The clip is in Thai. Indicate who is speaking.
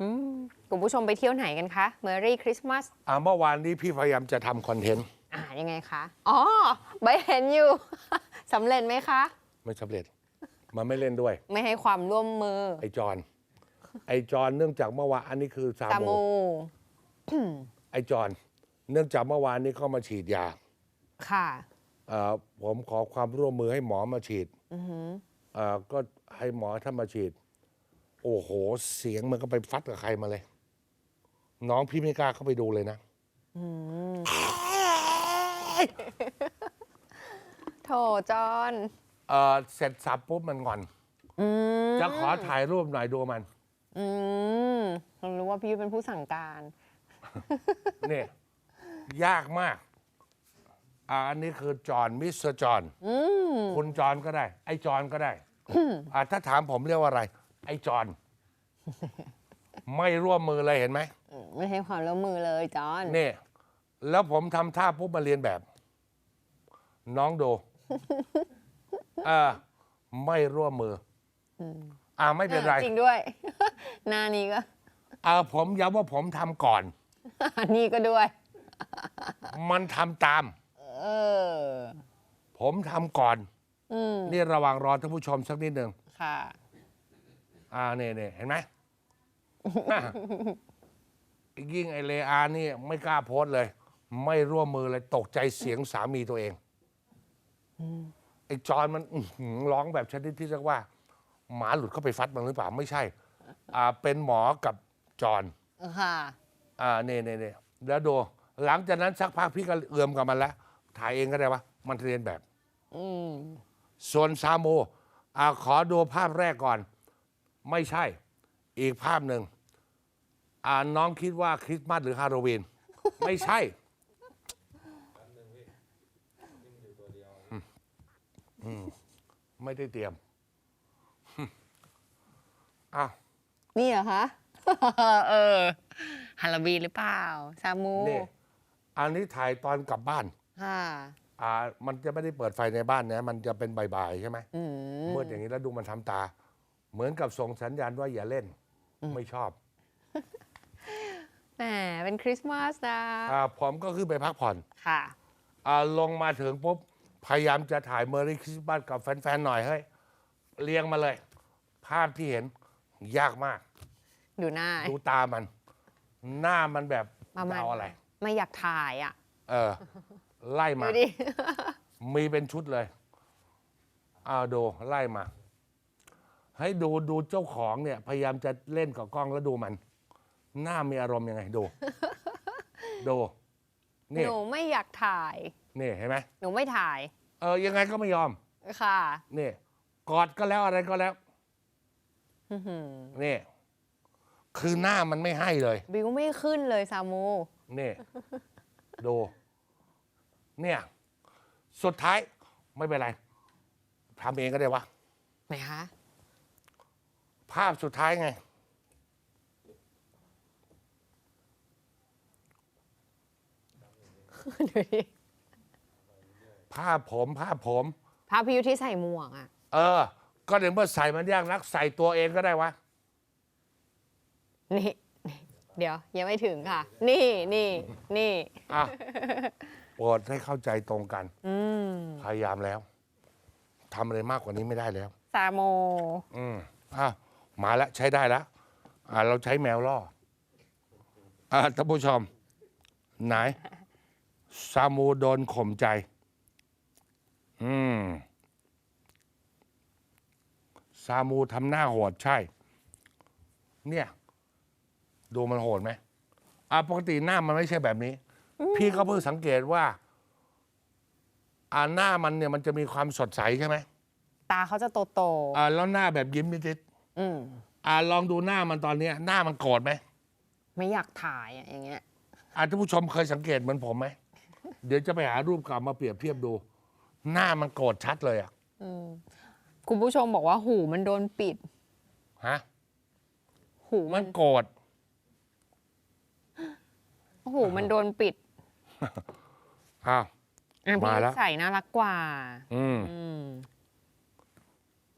Speaker 1: อืมคุณผู้ชมไปเที่ยวไหนกันคะเมอรี่คริสต์มาส
Speaker 2: อ่าเมื่อวานนี้พี่พยายามจะทำคอนเทนต์
Speaker 1: อ่ายังไงคะอ๋อใบเห็นอยู่ สำเร็จไหมคะ
Speaker 2: ไม่สำเร็จ มันไม่เล่นด้วย
Speaker 1: ไม่ให้ความร่วมมือ
Speaker 2: ไอจอนไอจอนเนื่องจากเมื่อวานอันนี้คือซา
Speaker 1: ตา
Speaker 2: โม
Speaker 1: มู
Speaker 2: ไอจอนเนื่องจากเมื่อวานนี้เขามาฉีดยา
Speaker 1: ค่ะ
Speaker 2: เอ่อผมขอความร่วมมือให้หมอมาฉีด
Speaker 1: อือหือ
Speaker 2: เอ่อก็ให้หมอท่านมาฉีด โอ้โห เสียงมันก็ไปฟัดกับใครมาเลย น้องพี่ไม่กล้าเข้าไปดูเลยนะ
Speaker 1: อืมโถจอน
Speaker 2: เอ่อเสร็จสับปุ๊บมันงอน
Speaker 1: อืม
Speaker 2: จะขอถ่ายรูปหน่อยดูมัน
Speaker 1: อืมเรารู้ว่าพี่ยุทธเป็นผู้สั่งการ
Speaker 2: นี่ ยากมาก อ่าอันนี้คือจอห์นมิสเตอร์จอห์น
Speaker 1: อืม
Speaker 2: คุณจอห์นก็ได้ ไอ้จอห์นก็ได้ อ่าถ้าถามผมเรียกว่าอะไรไอ้จอห์นไม่ร่วมมือเลยเห็นไหม
Speaker 1: ไม่ให้ความร่วมมือเลยจอน
Speaker 2: นี่แล้วผมทำท่าปุ๊บมาเรียนแบบ น้องดูเออไม่ร่วมมือออ่าไม่เป็นไร
Speaker 1: จริงด้วยหน้านี้ก็
Speaker 2: อ่าผมย้ำว่าผมทำก่อน
Speaker 1: อันนี้ก็ด้วย
Speaker 2: มันทำตาม
Speaker 1: เออ
Speaker 2: ผมทำก่อน
Speaker 1: อืม
Speaker 2: นี่ระหว่างรอท่านผู้ชมสักนิดหนึ่ง
Speaker 1: ค่ะ
Speaker 2: อ่าเนี่ยเนี่ยเห็นไหมอะยิ่งไอเลอานี่ไม่กล้าโพสต์เลย ไม่ร่วมมือเลยตกใจเสียงสามีตัวเองไอจอนมันอื้อหือร้องแบบชนิดที่เรียกว่า หมาหลุดเข้าไปฟัดมันหรือเปล่า ไม่ใช่ อ่าเป็นหมอกับจอน
Speaker 1: ค่ะ
Speaker 2: อ่าเนี่ยเนี่ยเนี่ยแล้วดูหลังจากนั้นสักพักพี่ก็เอือมกับมันแล้วถ่ายเองก็ได้ว่ามันเรียนแบบ
Speaker 1: อืม
Speaker 2: ส่วนซาโมอ่าขอดูภาพแรกก่อน ไม่ใช่ อีกภาพหนึ่งอ่าน้องคิดว่าคริสต์มาสหรือฮาโลวีน ไม่ใช่อืมอืมไม่ได้เตรียมอ้าว
Speaker 1: นี่เหรอคะ เออฮาโลวีนหรือเปล่า ซามู
Speaker 2: นี่อันนี้ถ่ายตอนกลับบ้าน
Speaker 1: ค่ะ
Speaker 2: อ่า มันจะไม่ได้เปิดไฟในบ้านนะ มันจะเป็นบ่ายๆใช่ไหม
Speaker 1: อืม
Speaker 2: มืดอย่างนี้แล้วดูมันทำตา เหมือนกับส่งสัญญาณว่าอย่าเล่น ไม่ชอบ
Speaker 1: แหมเป็นคริสต์มาสนะ
Speaker 2: อ่าผมก็ขึ้นไปพักผ่อน
Speaker 1: ค่ะ
Speaker 2: อ่าลงมาถึงปุ๊บ พยายามจะถ่ายเมอรี่คริสต์มาสกับแฟน ๆ หน่อยเฮ้ยเรียงมาเลย ภาพที่เห็นยากมาก
Speaker 1: ดูหน้า
Speaker 2: ดูตามัน หน้ามันแบบ
Speaker 1: ประมาณ
Speaker 2: จะเอาอะไร
Speaker 1: ไม่อยากถ่ายอะ
Speaker 2: เออ ไล่มา
Speaker 1: ดูดิ
Speaker 2: มีเป็นชุดเลยเอาดูไล่มา ให้ดูดูเจ้าของเนี่ย พยายามจะเล่นกับกล้องแล้วดูมัน หน้ามีอารมณ์ยังไงดู ดูนี่
Speaker 1: หนูไม่อยากถ่าย
Speaker 2: นี่เห็นไหม
Speaker 1: หนูไม่ถ่าย
Speaker 2: เออยังไงก็ไม่ยอม
Speaker 1: ค่ะ
Speaker 2: นี่กอดก็แล้วอะไรก็แล้ว
Speaker 1: อื้อหือ
Speaker 2: นี่คือหน้ามันไม่ให้เลย
Speaker 1: บิวไม่ขึ้นเลยซามู
Speaker 2: นี่ดูเนี่ย สุดท้ายไม่เป็นไรทำเองก็ได้วะ
Speaker 1: ไหนคะ
Speaker 2: ภาพสุดท้ายไง
Speaker 1: ดูดิ
Speaker 2: ภาพผมภาพผม
Speaker 1: ภาพพิยุทธที่ใส่หมวกอะ
Speaker 2: เออ ก็เดี๋ยวเมื่อใส่มันยากนักใส่ตัวเองก็ได้วะ
Speaker 1: นี่นี่ เดี๋ยว ยังไม่ถึงค่ะ นี่นี่นี่
Speaker 2: อะ โปรดให้เข้าใจตรงกัน
Speaker 1: อืม
Speaker 2: พยายามแล้วทำอะไรมากกว่านี้ไม่ได้แล้ว
Speaker 1: ซาโม
Speaker 2: อืมอะ มาแล้วใช้ได้แล้วอ่าเราใช้แมวล่ออ่าท่านผู้ชม ไหน ซามูโดนข่มใจ อืม ซามูทำหน้าโหดใช่ เนี่ย ดูมันโหดไหมอ่าปกติหน้ามันไม่ใช่แบบนี้ พี่ก็เพิ่งสังเกตว่า อ่าหน้ามันเนี่ยมันจะมีความสดใสใช่ไหม
Speaker 1: ตาเขาจะโตโต
Speaker 2: อ่าแล้วหน้าแบบยิ้มนิด
Speaker 1: ๆ อืม
Speaker 2: ๆอ่าลองดูหน้ามันตอนเนี้ยหน้ามันโกรธไหม
Speaker 1: ไม่อยากถ่ายอะอย่างเงี้ย
Speaker 2: อ่าท่านผู้ชมเคยสังเกตเหมือนผมไหม เดี๋ยวจะไปหารูปเก่ามาเปรียบเทียบดู หน้ามันโกรธชัดเลยอะ
Speaker 1: อืมคุณผู้ชมบอกว่าหูมันโดนปิด
Speaker 2: ฮะ
Speaker 1: หู
Speaker 2: มั
Speaker 1: มัน
Speaker 2: นโกรธ
Speaker 1: หูมันโดนปิด
Speaker 2: อ้าว
Speaker 1: อะ
Speaker 2: มา
Speaker 1: พี่
Speaker 2: แล้ว
Speaker 1: ใส่น่ารักกว่า
Speaker 2: อืม
Speaker 1: อืม